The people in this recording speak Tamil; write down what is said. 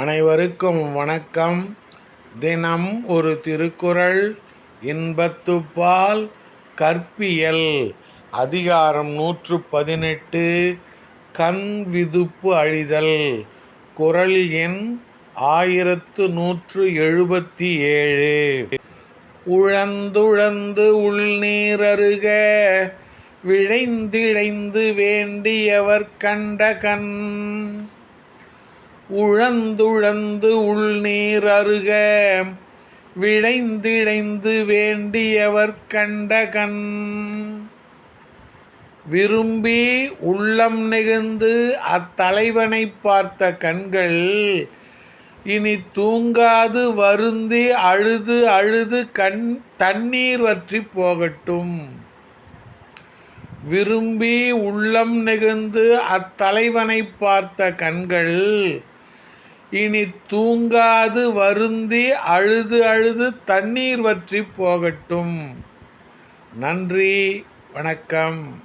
அனைவருக்கும் வணக்கம். தினம் ஒரு திருக்குறள் இன்பத்துப்பால் கற்பியல் அதிகாரம் நூற்று பதினெட்டு கண் விதுப்பு அழிதல் குறள் எண் ஆயிரத்து நூற்று எழுபத்தி ஏழு உழந்துழந்து உள்நீரருக விழைந்திழைந்து வேண்டியவர் கண்ட கண். உழந்துழந்து உள்நீர் அருக விழைந்திழைந்து வேண்டியவர் கண்ட கண் விரும்பி உள்ளம் நெகிழ்ந்து அத்தலைவனைப் பார்த்த கண்கள் இனி தூங்காது வருந்தி அழுது அழுது கண் தண்ணீர் வற்றி போகட்டும். விரும்பி உள்ளம் நெகிழ்ந்து அத்தலைவனைப் பார்த்த கண்கள் இனி தூங்காது வருந்தி அழுது அழுது தண்ணீர் வற்றி போகட்டும். நன்றி வணக்கம்.